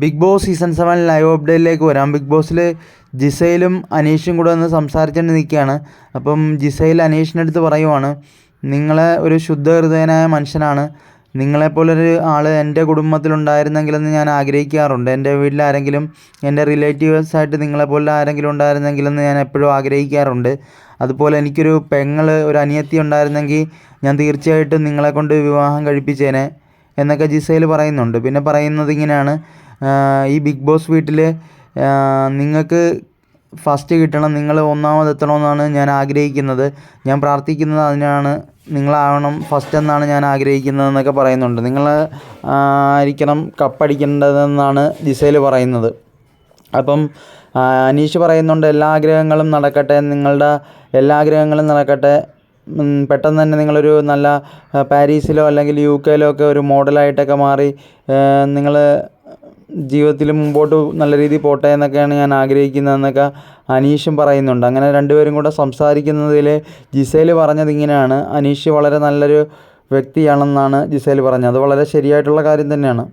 Bigg Boss season seven live അപ്ഡേറ്റിലേക്ക് വരാം. Big ബോസിൽ ജിസയിലും അനീഷും കൂടെ ഒന്ന് സംസാരിച്ചുകൊണ്ട് നിൽക്കുകയാണ് അപ്പം ജിസയിൽ അനീഷിന്റെ അടുത്ത് പറയുവാണ് നിങ്ങളെ ഒരു ശുദ്ധ ഹൃദയനായ മനുഷ്യനാണ്. നിങ്ങളെപ്പോലൊരു ആൾ എന്റെ കുടുംബത്തിലുണ്ടായിരുന്നെങ്കിലെന്ന് ഞാൻ ആഗ്രഹിക്കാറുണ്ട്. എന്റെ വീട്ടിൽ ആരെങ്കിലും എന്റെ റിലേറ്റീവ്സായിട്ട് നിങ്ങളെപ്പോലെ ആരെങ്കിലും ഉണ്ടായിരുന്നെങ്കിലെന്ന് ഞാൻ എപ്പോഴും ആഗ്രഹിക്കാറുണ്ട്. അതുപോലെ എനിക്കൊരു പെങ്ങൾ ഒരു അനിയത്തി ഉണ്ടായിരുന്നെങ്കിൽ ഞാൻ തീർച്ചയായിട്ടും നിങ്ങളെക്കൊണ്ട് വിവാഹം കഴിപ്പിച്ചേനെ എന്നൊക്കെ ജിസയിൽ പറയുന്നുണ്ട്. പിന്നെ പറയുന്നത് ഇങ്ങനെയാണ് ഈ ബിഗ് ബോസ് വീട്ടിൽ നിങ്ങൾക്ക് ഫസ്റ്റ് കിട്ടണം നിങ്ങൾ ഒന്നാമത് എത്തണമെന്നാണ് ഞാൻ ആഗ്രഹിക്കുന്നത്. ഞാൻ പ്രാർത്ഥിക്കുന്നത് അതിനാണ് നിങ്ങളാവണം ഫസ്റ്റ് എന്നാണ് ഞാൻ ആഗ്രഹിക്കുന്നതെന്നൊക്കെ പറയുന്നുണ്ട്. നിങ്ങൾ ആയിരിക്കണം കപ്പടിക്കേണ്ടതെന്നാണ് ദിശയിൽ പറയുന്നത്. അപ്പം അനീഷ് പറയുന്നുണ്ട് എല്ലാ ആഗ്രഹങ്ങളും നടക്കട്ടെ നിങ്ങളുടെ എല്ലാ ആഗ്രഹങ്ങളും നടക്കട്ടെ. പെട്ടെന്ന് തന്നെ നിങ്ങളൊരു നല്ല പാരീസിലോ അല്ലെങ്കിൽ യു കെയിലോ ഒക്കെ ഒരു മോഡലായിട്ടൊക്കെ മാറി നിങ്ങൾ ജീവിതത്തിൽ മുമ്പോട്ട് നല്ല രീതിയിൽ പോട്ടെ എന്നൊക്കെയാണ് ഞാൻ ആഗ്രഹിക്കുന്നതെന്നൊക്കെ അനീഷും പറയുന്നുണ്ട്. അങ്ങനെ രണ്ടുപേരും കൂടെ സംസാരിക്കുന്നതിൽ ജിസേൽ പറഞ്ഞത് ഇങ്ങനെയാണ്. അനീഷ് വളരെ നല്ലൊരു വ്യക്തിയാണെന്നാണ് ജിസേൽ പറഞ്ഞത്. അത് വളരെ ശരിയായിട്ടുള്ള കാര്യം തന്നെയാണ്.